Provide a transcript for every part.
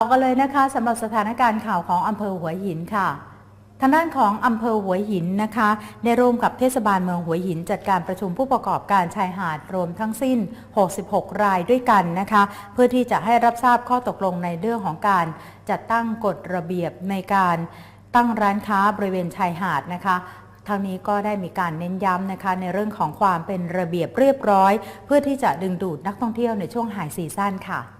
ต่อกันเลยนะคะสำหรับสถานการณ์ข่าวของอำเภอหัวหินค่ะทางด้านของอำเภอหัวหินนะคะได้ร่วมกับเทศบาลเมืองหัวหิน จัดการประชุมผู้ประกอบการชายหาดรวมทั้งสิ้น 66 รายด้วยกันนะคะ เพื่อที่จะให้รับทราบข้อตกลงในเรื่องของการจัดตั้งกฎระเบียบในการตั้งร้านค้าบริเวณชายหาดนะคะทางนี้ก็ได้มีการเน้นย้ำนะคะในเรื่องของความเป็นระเบียบเรียบร้อย เพื่อที่จะดึงดูดนักท่องเที่ยวในช่วงไฮซีซั่นค่ะ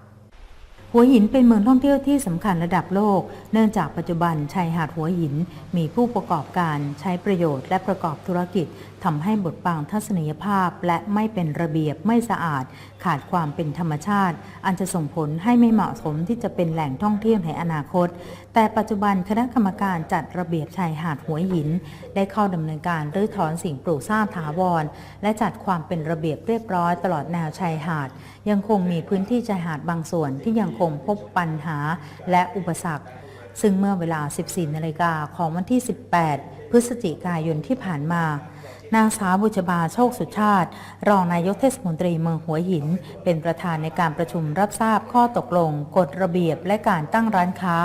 หัวหินเป็นเมืองท่องเที่ยวที่สำคัญระดับโลก เนื่องจากปัจจุบันชายหาดหัวหินมีผู้ประกอบการใช้ประโยชน์และประกอบธุรกิจ ทำให้บทบังทัศนียภาพและไม่เป็นระเบียบไม่สะอาด ขาดความเป็นธรรมชาติ อันจะส่งผลให้ไม่เหมาะสมที่จะเป็นแหล่งท่องเที่ยวในอนาคต แต่ปัจจุบันคณะกรรมการจัดระเบียบชายหาดหัวหิน ได้เข้าดำเนินการรื้อถอนสิ่งปลูกสร้างถาวร และจัดความเป็นระเบียบเรียบร้อยตลอดแนวชายหาด ยังคงมีพื้นที่ชายหาดบางส่วนที่ยังคงพบปัญหาและอุปสรรคซึ่งเมื่อเวลา 14 นาฬิกาของวันที่ 18พฤศจิกายนที่ผ่านมานางสาวบุจบาโชคสุชาติ รองนายกเทศมนตรีเมืองหัวหิน เป็นประธานในการประชุมรับทราบข้อตกลง กฎระเบียบและการตั้งร้านค้า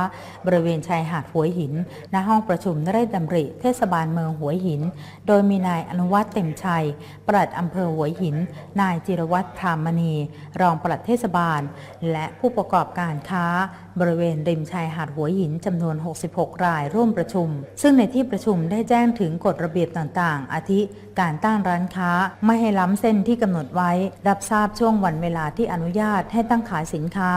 บริเวณชายหาดหัวหิน ณห้องประชุมนเรศดำริเทศบาลเมืองหัวหิน โดยมีนายอนุวัฒน์เต็มชัย ปลัดอำเภอหัวหิน นายจิรวัตรพรามณี รองปลัดเทศบาล และผู้ประกอบการค้า บริเวณริมชายหาดหัวหินจำนวน 66 รายร่วมประชุม ซึ่งในที่ประชุมได้แจ้งถึงกฎระเบียบต่างๆ อาทิการตั้งร้านค้าไม่ให้ล้ำเส้นที่กำหนดไว้ รับทราบช่วงวันเวลาที่อนุญาตให้ตั้งขายสินค้า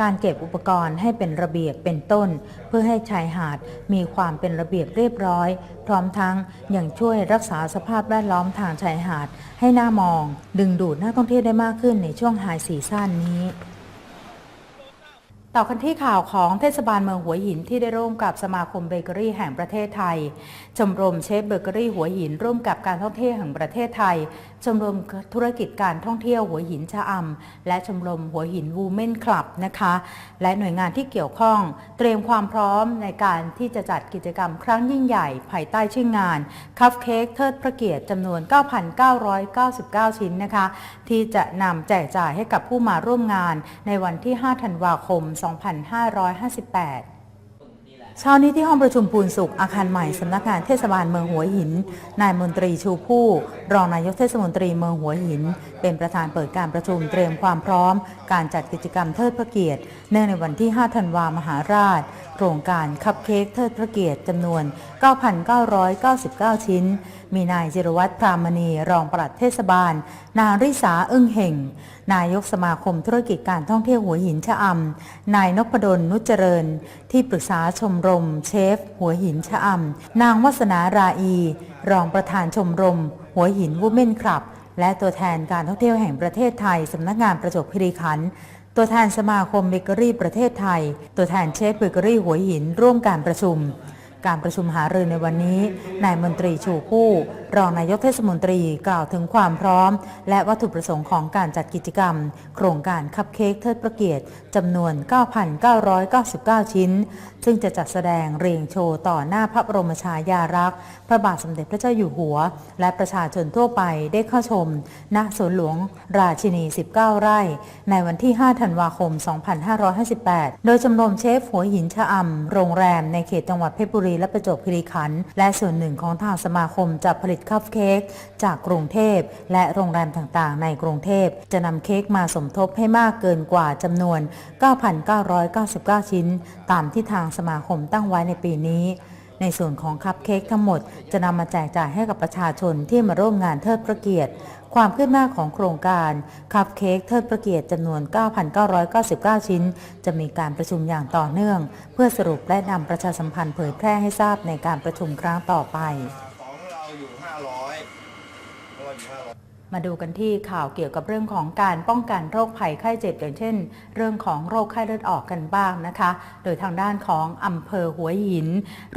การเก็บอุปกรณ์ให้เป็นระเบียบเป็นต้น เพื่อให้ชายหาดมีความเป็นระเบียบเรียบร้อย พร้อมทั้งยังช่วยรักษาสภาพแวดล้อมทางชายหาด ให้น่ามอง ดึงดูดนักท่องเที่ยวได้มากขึ้นในช่วงไฮซีซั่นนี้ ต่อกันที่ข่าวของเทศบาลเมืองหัวหินที่ได้ร่วมกับสมาคมเบเกอรี่แห่งประเทศไทย ชมรมเชฟเบเกอรี่หัวหินร่วมกับการท่องเที่ยวแห่งประเทศไทย ชมรมธุรกิจการท่องเที่ยวหัวหินชะอำและชมรมหัวหินวูแมนคลับนะคะ และหน่วยงานที่เกี่ยวข้องเตรียมความพร้อมในการที่จะจัดกิจกรรมครั้งยิ่งใหญ่ ภายใต้ชื่องานคัพเค้กเทิดพระเกียรติจำนวน 9,999 ชิ้นนะคะ ที่จะนำแจกจ่ายให้กับผู้มาร่วมงานในวันที่ 5 ธันวาคม 2558 เช้านี้ที่ห้องประชุมปูนสุขอาคารใหม่สำนักงานเทศบาลเมืองหัวหิน นายมนตรีชูผู้ รองนายกเทศมนตรีเมืองหัวหิน เป็นประธานเปิดการประชุมเตรียมความพร้อม การจัดกิจกรรมเทิดพระเกียรติ เนื่องในวันที่ 5 ธันวามหาราช โครงการคัพเค้กเทิดพระเกียรติจำนวน 9,999 ชิ้น มีนายจิรวัตรพรามณีรองปลัดเทศบาล นางริษาอึ้งเห่ง นายกสมาคมธุรกิจการท่องเที่ยวหัวหินชะอำ นายนพดลนุจเจริญ ที่ปรึกษาชมรม เชฟ หัวหินชะอำ นางวัสนาราอี รองประธานชมรม หัวหินวูแมนคลับและตัวแทนการท่องเที่ยวแห่งประเทศไทย สำนักงานประจวบคีรีขันธ์ ตัวแทนสมาคมเบเกอรี่ประเทศไทย ตัวแทนเชฟเบเกอรี่หัวหิน ร่วมการประชุม การประชุมหารือในวันนี้นายมนตรีชูคู่รองนายกเทศมนตรีกล่าวถึงความพร้อม และวัตถุประสงค์ของการจัดกิจกรรม โครงการคัพเค้กเทิดพระเกียรติจำนวน 9,999 ชิ้น ซึ่งจะจัดแสดงเรียงโชว์ต่อหน้าพระบรมฉายาลักษณ์พระบาทสมเด็จพระเจ้าอยู่หัว และประชาชนทั่วไปได้เข้าชม ณสวนหลวงราชินี 19 ไร่ ในวันที่ 5 ธันวาคม 2558 โดยชมรมเชฟหัวหินชะอำโรงแรมในเขตจังหวัดเพชรบุรีและประจวบคีรีขันธ์และส่วนหนึ่งของทางสมาคมจะผลิตคัพเค้กจากกรุงเทพและโรงแรมต่างๆ ในกรุงเทพจะนำเค้กมาสมทบให้มากเกินกว่าจำนวน 9,999 ชิ้น ตามที่ทางสมาคมตั้งไว้ในปีนี้ในส่วนของคัพเค้กทั้งหมดจะนำมาแจกจ่ายให้กับประชาชนที่มาร่วมงานเทิดพระเกียรติ ความคืบหน้าของโครงการคัพเค้กเทิดพระเกียรติจำนวน 9,999 ชิ้น จะมีการประชุมอย่างต่อเนื่อง เพื่อสรุปและนำประชาสัมพันธ์เผยแพร่ให้ทราบในการประชุมครั้งต่อไป ของเราอยู่ 500ของเราอยู่500 มาดูกันที่ข่าวเกี่ยวกับเรื่องของการป้องกันโรคภัยไข้เจ็บอย่างเช่น เรื่องของโรคไข้เลือดออกกันบ้างนะคะ โดยทางด้านของอำเภอหัวหิน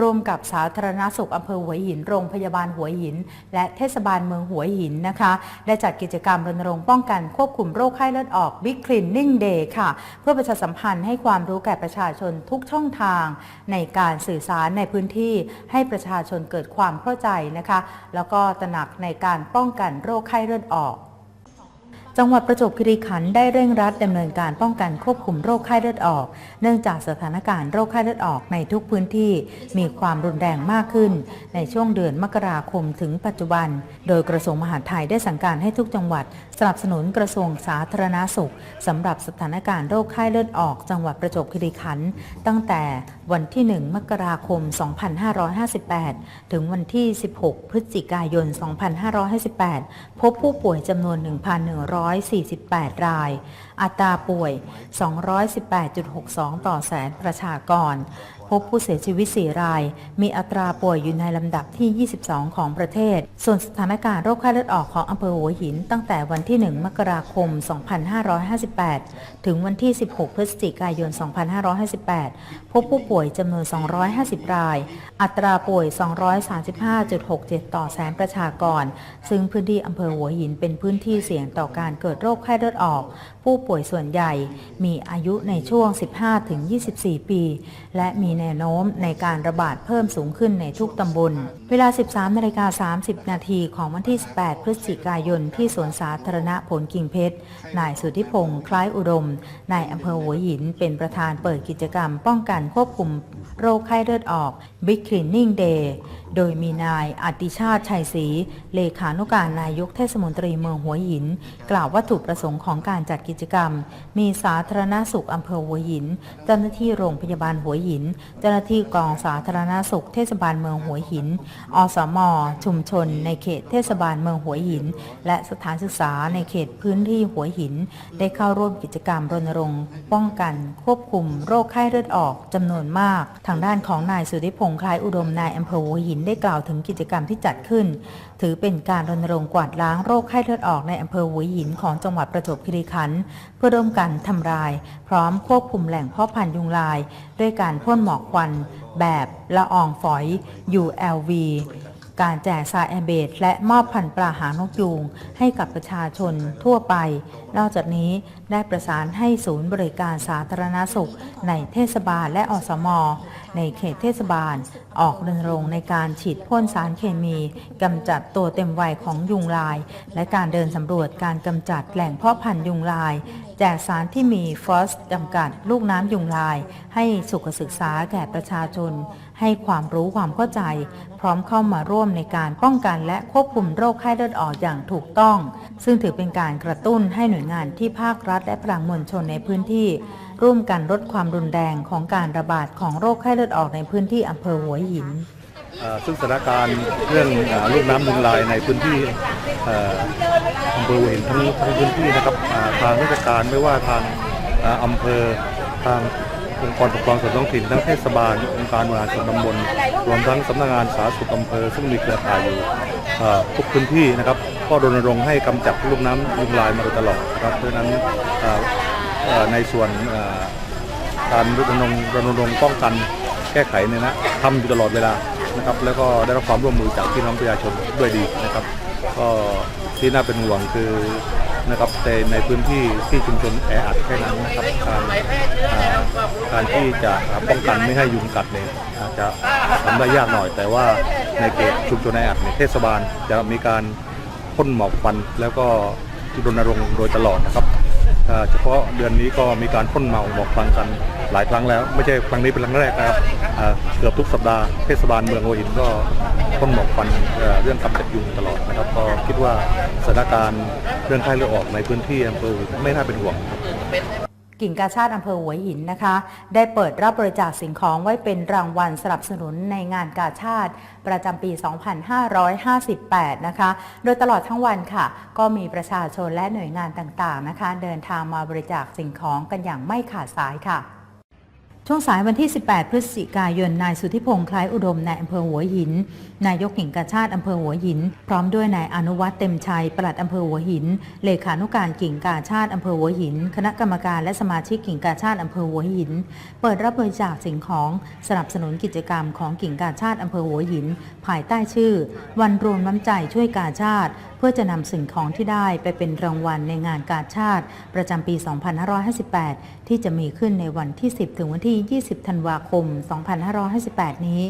ร่วมกับสาธารณสุขอำเภอหัวหิน โรงพยาบาลหัวหิน และเทศบาลเมืองหัวหินนะคะ ได้จัดกิจกรรมรณรงค์ป้องกันควบคุมโรคไข้เลือดออก Big Cleaning Day ค่ะ เพื่อประชาสัมพันธ์ให้ความรู้แก่ประชาชนทุกช่องทาง ในการสื่อสารในพื้นที่ให้ประชาชนเกิดความเข้าใจนะคะ แล้วก็ตระหนักในการป้องกันโรคไข้เลือดออก จังหวัดประจวบคีรีขันธ์ได้เร่งรัดดำเนินการป้องกันควบคุมโรคไข้เลือดออก เนื่องจากสถานการณ์โรคไข้เลือดออกในทุกพื้นที่มีความรุนแรงมากขึ้น ในช่วงเดือนมกราคมถึงปัจจุบัน โดยกระทรวงมหาดไทยได้สั่งการให้ทุกจังหวัด สนับสนุนกระทรวงสาธารณาสุขสำหรับสถานการณ์โรคไข้เลือดออก จังหวัดประจวบคีรีขันธ์ตั้งแต่วันที่ 1 มกราคม 2558 ถึงวันที่ 16 พฤศจิกายน 2558 พบผู้ป่วยจำนวน 1,100 1,148 ราย อัตราป่วย 218.62 ต่อแสนประชากร พบผู้เสียชีวิต 4 ราย มีอัตราป่วยอยู่ในลำดับที่ 22 ของประเทศ ส่วนสถานการณ์โรคไข้เลือดออกของอำเภอหัวหิน ตั้งแต่วันที่ 1 มกราคม 2558 ถึงวันที่ 16 พฤศจิกายน 2558 พบผู้ป่วยจำนวน 250 ราย อัตราป่วย 235.67 ต่อแสนประชากร ซึ่งพื้นที่อำเภอหัวหินเป็นพื้นที่เสี่ยงต่อการเกิดโรคไข้เลือดออก ผู้ป่วยส่วนใหญ่มีอายุในช่วง 15-24 ปี และมีแนวโน้มในการระบาดเพิ่มสูงขึ้นในทุกตำบล เวลา 13นาฬิกา30 นาทีของวันที่ 18 พฤศจิกายนที่สวนสาธารณะผลกิ่งเพชร นายสุทธิพงศ์คล้ายอุดม นายอำเภอหัวหิน เป็นประธานเปิดกิจกรรม ป้องกันควบคุมโรคไข้เลือดออก Big Cleaning Day โดยมีนายอติชาติชัยศรี เลขานุการนายกเทศมนตรีเมืองหัวหิน กล่าววัตถุประสงค์ของการจัดกิจกรรม มีสาธารณสุขอำเภอหัวหิน เจ้าหน้าที่โรงพยาบาลหัวหินเจ้าหน้าที่กองสาธารณสุขเทศบาลเมืองหัวหิน อสม ชุมชน ในเขตเทศบาลเมืองหัวหิน และสถานศึกษาในเขตพื้นที่หัวหิน ได้เข้าร่วมกิจกรรมรณรงค์ ป้องกัน ควบคุม โรคไข้เลือดออกจำนวนมาก ทางด้านของนายสุธิพงษ์คล้ายอุดมนายอำเภอหัวหินได้กล่าวถึงกิจกรรมที่จัดขึ้น ถือเป็นการรณรงค์กวาดล้างโรคไข้เลือดออกในอำเภอหัวหินของจังหวัดประจวบคีรีขันธ์เพื่อร่วมกันทำลาย พร้อมควบคุมแหล่งพาะพันธุ์ยุงลาย ด้วยการพ่นหมอกควันแบบละอองฝอย ULV การแจกซาแอเบดและมอบพันปลาหางนกยูงให้กับประชาชนทั่วไป นอกจากนี้ได้ประสานให้ศูนย์บริการสาธารณสุข ในเทศบาลและอสม ในเขตเทศบาล ออกรณรงค์ในการฉีดพ่นสารเคมีกำจัดตัวเต็มวัยของยุงลาย และการเดินสำรวจการกำจัดแหล่งเพาะพันธุ์ยุงลายแจกสารที่มีฟอสจำกัดลูกน้ำยุงลาย ให้สุขศึกษาแก่ประชาชน ให้ความรู้ความเข้าใจ พร้อมเข้ามาร่วมในการป้องกันและควบคุมโรคไข้เลือดออกอย่างถูกต้อง ซึ่งถือเป็นการกระตุ้นให้หน่วยงานที่ภาครัฐและพลังมวลชนในพื้นที่ ร่วมกันลดความรุนแรงของการระบาดของโรคไข้เลือดออกในพื้นที่อำเภอหัวหินซึ่งสถานการณ์เรื่องลูกน้ำยุงลายในพื้นที่อำเภอหัวหินทั้งทั้งพื้นที่นะครับทางราชการไม่ว่าทางอำเภอทาง องค์กรปกครองส่วนท้องถิ่นทั้งเทศบาลองค์การบริหารส่วนตำบลรวมทั้งสำนักงานสาธารณสุขอำเภอซึ่งมีเครือข่ายอยู่ทุกพื้นที่นะครับ ก็รณรงค์ให้กำจัดลูกน้ำยุงลายมาโดยตลอดนะครับเพราะนั้นในส่วนการรณรงค์รณรงค์ป้องกันแก้ไขเนี่ยนะทำอยู่ตลอดเวลานะครับ แล้วก็ได้รับความร่วมมือจากพี่น้องประชาชนด้วยดีนะครับ ก็ที่น่าเป็นห่วงคือ นะครับแต่ในพื้นที่ที่ชุมชนแออัดแค่นั้นนะครับการการที่จะป้องกันไม่ให้ยุงกัดเนี่ยอาจจะทำได้ยากหน่อย แต่ว่าในเขตชุมชนแออัดเนี่ยเทศบาลจะมีการพ่นหมอกควันแล้วก็รณรงค์โดยตลอดนะครับเฉพาะเดือนนี้ก็มีการพ่นเมาหมอกควันกันหลายครั้งแล้ว ไม่ใช่ครั้งนี้เป็นครั้งแรกนะครับเกือบทุกสัปดาห์เทศบาลเมืองหัวหินก็ พ่นหมอกควันเเรื่องกำจัดยุงตลอดนะครับก็คิดว่าสถานการณ์เรื่องไข้เลือดออกในพื้นที่อำเภอไม่น่าเป็นห่วงกิ่งกาชาติอำเภอหัวหินนะคะ ได้เปิดรับบริจาคสิ่งของไว้เป็นรางวัลสนับสนุนในงานกาชาติ ประจำปี 2558 นะคะ โดยตลอดทั้งวันค่ะ ก็มีประชาชนและหน่วยงานต่างๆนะคะ เดินทางมาบริจาคสิ่งของกันอย่างไม่ขาดสายค่ะช่วงสายวันที่ 18 พฤศจิกายน นายสุทธิพงษ์คล้ายอุดม ในอำเภอหัวหิน นายกกิ่งกาชาติอำเภอหัวหิน พร้อมด้วยนายอนุวัฒน์เต็มชัยปลัดอำเภอหัวหิน เลขานุการกิ่งกาชาติอำเภอหัวหิน คณะกรรมการและสมาชิกกิ่งกาชาติอำเภอหัวหิน เปิดรับบริจาคสิ่งของสนับสนุนกิจกรรมของกิ่งกาชาติอำเภอหัวหิน ภายใต้ชื่อ วันรวมน้ำใจช่วยกาชาติ เพื่อจะนำสิ่งของที่ได้ไปเป็นรางวัลในงานกาชาติ ประจำปี 2558 ที่จะมีขึ้นในวันที่ 10 ถึงวันที่ 20 ธันวาคม 2558 นี้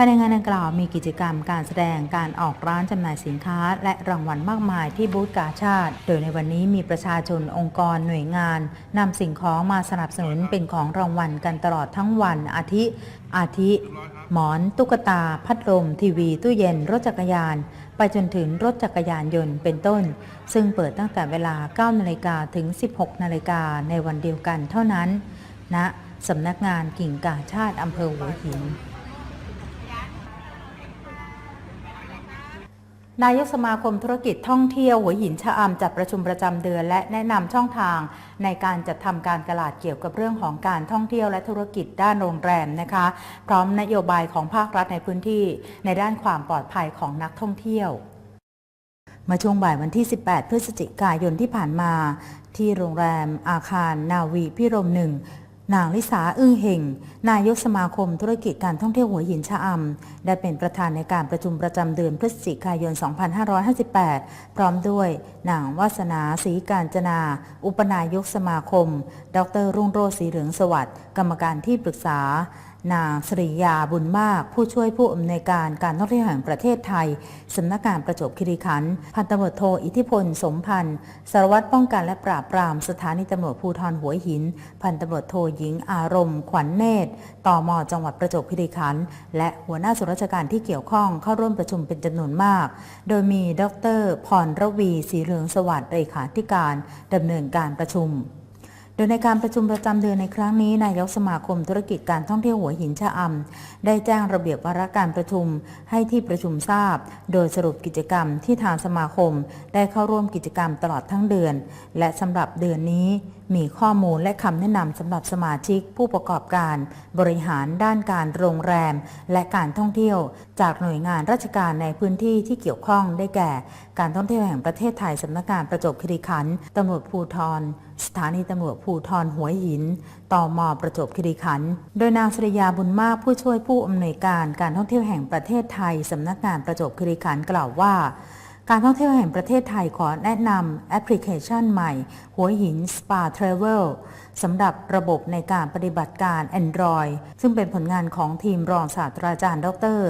ภายในงานดังกล่าวมีกิจกรรมการแสดงการออกร้านจำหน่ายสินค้า และรางวัลมากมายที่บูธกาชาติ โดยในวันนี้มีประชาชนองค์กรหน่วยงานนำสิ่งของมาสนับสนุนเป็นของรางวัลกันตลอดทั้งวันอาทิ อาทิ หมอน ตุ๊กตา พัดลม ทีวี ตู้เย็น รถจักรยาน ไปจนถึงรถจักรยานยนต์เป็นต้น ซึ่งเปิดตั้งแต่เวลา 9นาฬิกาถึง 16นาฬิกาในวันเดียวกันเท่านั้นณสำนักงานกิ่งกาชาติอำเภอหัวหิน นายกสมาคมธุรกิจท่องเที่ยวหัวหินชะอำจัดประชุมประจำเดือน และแนะนำช่องทาง ในการจัดทำการตลาดเกี่ยวกับเรื่องของการท่องเที่ยวและธุรกิจด้านโรงแรมนะคะ พร้อมนโยบายของภาครัฐในพื้นที่ ในด้านความปลอดภัยของนักท่องเที่ยวมื่อช่วงบ่ายวันที่ 18 พฤศจิกายนที่ผ่านมา ที่โรงแรมอาคารนาวีพิรมหนึ่ง นางลิสาอึ้งเฮงนายกสมาคมธุรกิจการท่องเที่ยวหัวหินชะอำ ได้เป็นประธานในการประชุมประจำเดือนพฤศจิกายน 2558 พร้อมด้วยนางวาสนาศรีการจนา อุปนายกสมาคม ดรรุ่งโรจน์ศรีเหลืองสวัสดิ์ กรรมการที่ปรึกษา นางสริยาบุญมาก ผู้ช่วยผู้อำนวยการการท่องเที่ยวแห่งประเทศไทยสำนักงานประจวบคีรีขันธ์พันตำรวจโทอิทธิพล สมพันธ์สารวัตรป้องกันและปราบปรามสถานีตำรวจภูธรหัวหิน พันตำรวจโทหญิงอารมณ์ ขวัญเนตรตมจังหวัดประจวบคีรีขันธ์และหัวหน้าส่วนราชการที่เกี่ยวข้องเข้าร่วมประชุมเป็นจำนวนมาก โดยมีดรพรระวีศรีเหลืองสวัสดิ์เลขาธิการดำเนินการประชุม โดยในการประชุมประจำเดือนในครั้งนี้นายกสมาคมธุรกิจการท่องเที่ยวหัวหินชะอำได้แจ้งระเบียบวาระการประชุมให้ที่ประชุมทราบ โดยสรุปกิจกรรมที่ทางสมาคม ได้เข้าร่วมกิจกรรมตลอดทั้งเดือน และสำหรับเดือนนี้ มีข้อมูลและคำแนะนำสำหรับสมาชิกผู้ประกอบการ บริหารด้านการโรงแรม และการท่องเที่ยว จากหน่วยงานราชการในพื้นที่ที่เกี่ยวข้องได้แก่ การท่องเที่ยวแห่งประเทศไทยสำนักงานประจวบคีรีขันธ์ตำรวจภูธรสถานีตำรวจภูธรหัวหินตอมอประจวบคีรีขันธ์โดยนางสริยาบุญมากผู้ช่วยผู้อำนวยการการท่องเที่ยวแห่งประเทศไทยสำนักงานประจวบคีรีขันธ์กล่าวว่า การท่องเที่ยวแห่งประเทศไทยขอแนะนำแอปพลิเคชันใหม่ หัวหิน Spa Travel สำหรับระบบในการปฏิบัติการ Android ซึ่งเป็นผลงานของทีมรองศาสตราจารย์ ดร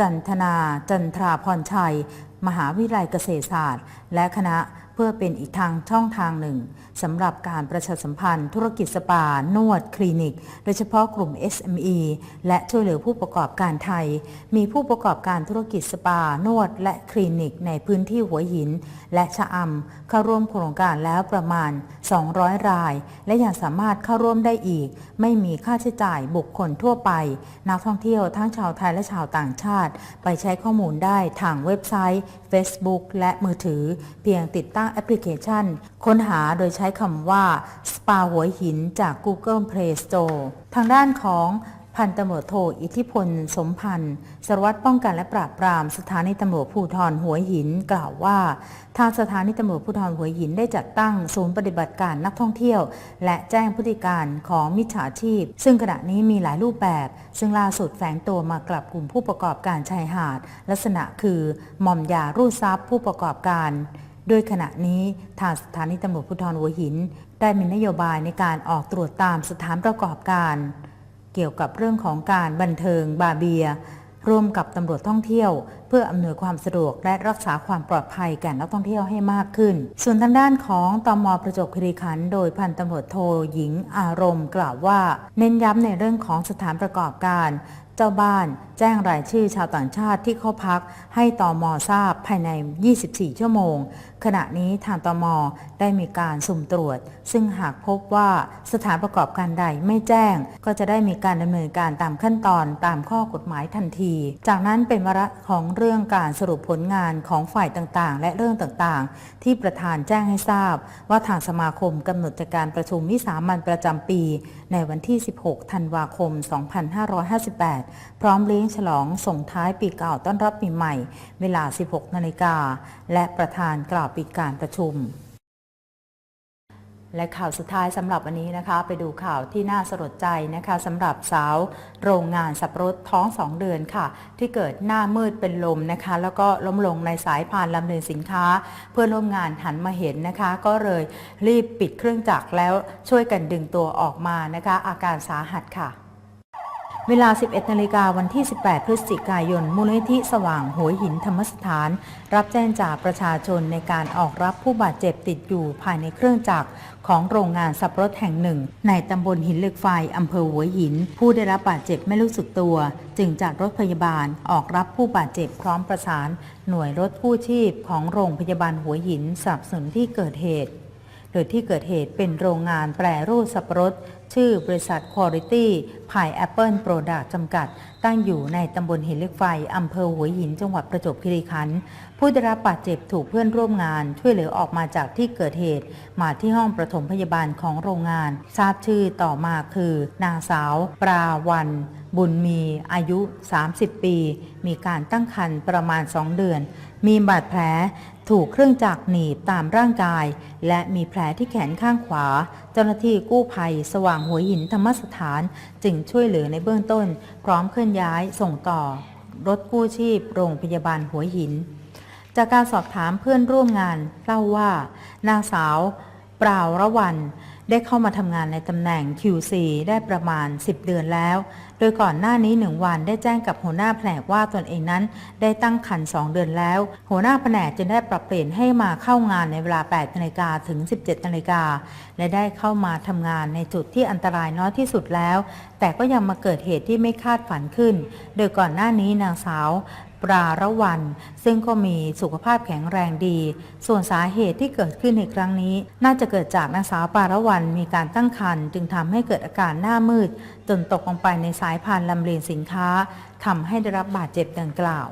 จันทนา จันทราพรชัย มหาวิทยาลัยเกษตรศาสตร์ และคณะ เพื่อเป็นอีกทางช่องทางหนึ่งสำหรับการประชาสัมพันธ์ ธุรกิจสปา นวด คลินิก โดยเฉพาะกลุ่ม SME และช่วยเหลือผู้ประกอบการไทย มีผู้ประกอบการธุรกิจสปา นวด และคลินิก ในพื้นที่หัวหิน และชะอำเข้าร่วมโครงการแล้วประมาณ 200 ราย และยังสามารถเข้าร่วมได้อีก ไม่มีค่าใช้จ่ายบุคคลทั่วไป นักท่องเที่ยวทั้งชาวไทยและชาวต่างชาติ ไปใช้ข้อมูลได้ทางเว็บไซต์ Facebook และมือถือ เพียงติดตั้งแอปพลิเคชัน ค้นหาโดยใช้คำว่า Spa หัวหินจาก Google Play Store ทางด้านของพันตำรวจโทอิทธิพล สมพันธ์สารวัตรป้องกันและปราบปรามสถานีตำรวจภูธรหัวหิน กล่าวว่า ทางสถานีตำรวจภูธรหัวหินได้จัดตั้งศูนย์ปฏิบัติการนักท่องเที่ยว และแจ้งพฤติการของมิจฉาชีพ ซึ่งขณะนี้มีหลายรูปแบบ ซึ่งล่าสุดแฝงตัวมากลับกลุ่มผู้ประกอบการชายหาด ลักษณะคือหม่อมยารูดทรัพย์ผู้ประกอบการ โดยขณะนี้ทางสถานีตำรวจภูธรหัวหิน ได้มีนโยบายในการออกตรวจตามสถานประกอบการ เกี่ยวกับเรื่องของการบันเทิงบาเบียร่วมกับตำรวจท่องเที่ยวเพื่ออำนวยความสะดวกและรักษาความปลอดภัยแก่นักท่องเที่ยวให้มากขึ้น ส่วนทางด้านของตมประจวบคีรีขันธ์โดยพันตำรวจโทหญิงอารมณ์ กล่าวว่า เน้นย้ำในเรื่องของสถานประกอบการ เจ้าบ้านแจ้งรายชื่อชาวต่างชาติที่เข้าพัก ให้ตอมอทราบภายใน 24 ชั่วโมง ขณะนี้ทางตมได้มีการสุ่มตรวจ ซึ่งหากพบว่าสถานประกอบการใดไม่แจ้ง ก็จะได้มีการดำเนินการตามขั้นตอนตามข้อกฎหมายทันที จากนั้นเป็นวาระของเรื่องการสรุปผลงานของฝ่ายต่างๆ และเรื่องต่างๆ ที่ประธานแจ้งให้ทราบ ว่าทางสมาคมกำหนดจัดการประชุมวิสามันประจำปี ในวันที่ 16 ธันวาคม 2558 พร้อมเลี้ยงฉลองส่งท้ายปีเก่าต้อนรับปีใหม่ เวลา 16 นาฬิกาและประธานกล่าวปิดการประชุม และข่าวสุดท้ายสำหรับวันนี้นะคะ ไปดูข่าวที่น่าสลดใจนะคะสำหรับสาวโรงงานสับปะรดท้องสองเดือนค่ะ ที่เกิดหน้ามืดเป็นลมนะคะ แล้วก็ล้มลงในสายพานลำเลียงสินค้า เพื่อนร่วมงานหันมาเห็นนะคะ ก็เลยรีบปิดเครื่องจักรแล้วช่วยกันดึงตัวออกมานะคะ อาการสาหัสค่ะ เวลา 11นาฬิกาวันที่ 18 พฤศจิกายน มูลนิธิสว่างหัวหินธรรมสถาน รับแจ้งจากประชาชนในการออกรับผู้บาดเจ็บติดอยู่ภายในเครื่องจักรของโรงงานสับปะรดแห่งหนึ่ง ในตำบลหินเหล็กไฟอำเภอหัวหิน ผู้ได้รับบาดเจ็บไม่รู้สึกตัว จึงจัดรถพยาบาลออกรับผู้บาดเจ็บพร้อมประสาน หน่วยรถกู้ชีพของโรงพยาบาลหัวหินสนับสนุนที่เกิดเหตุ โดยที่เกิดเหตุเป็นโรงงานแปรรูปสับปะรด ชื่อบริษัท Quality Pineapple Product จำกัด ตั้งอยู่ในตำบลหินเล็กไฟ อำเภอหัวหิน จังหวัดประจวบคีรีขันธ์ผู้ได้รับบาดเจ็บถูกเพื่อนร่วมงาน ช่วยเหลือออกมาจากที่เกิดเหตุ มาที่ห้องประถมพยาบาลของโรงงาน ทราบชื่อต่อมาคือ นางสาว ปราวัน บุญมีอายุ 30 ปี มีการตั้งครรภ์ประมาณ 2 เดือน มีบาดแผลถูกเครื่องจักรหนีบตามร่างกาย และมีแผลที่แขนข้างขวา เจ้าหน้าที่กู้ภัย สว่างหัวหินธรรมสถาน จึงช่วยเหลือในเบื้องต้น พร้อมเคลื่อนย้ายส่งต่อ รถกู้ชีพ โรงพยาบาลหัวหิน จากการสอบถามเพื่อนร่วมงานเล่าว่า นางสาว ปราวระวัน ได้เข้ามาทำงานในตำแหน่ง QC ได้ประมาณ 10 เดือนแล้ว โดยก่อนหน้านี้หนึ่งวันได้แจ้งกับหัวหน้าแผนกว่าตนเองนั้น ได้ตั้งครรภ์2เดือนแล้ว หัวหน้าแผนกจึงได้ปรับเปลี่ยนให้มาเข้างานในเวลา8นาฬิกาถึง 17นาฬิกาและได้เข้ามาทำงานในจุดที่อันตรายน้อยที่สุดแล้ว แต่ก็ยังมาเกิดเหตุที่ไม่คาดฝันขึ้น โดยก่อนหน้านี้นางสาว ราระวัน ซึ่งก็มีสุขภาพแข็งแรงดี ส่วนสาเหตุที่เกิดขึ้นในครั้งนี้ น่าจะเกิดจากนางสาวปาระวันมีการตั้งครรภ์จึงทำให้เกิดอาการหน้ามืด จนตกลงไปในสายพานลำเลียงสินค้าทำให้ได้รับบาดเจ็บดังกล่าว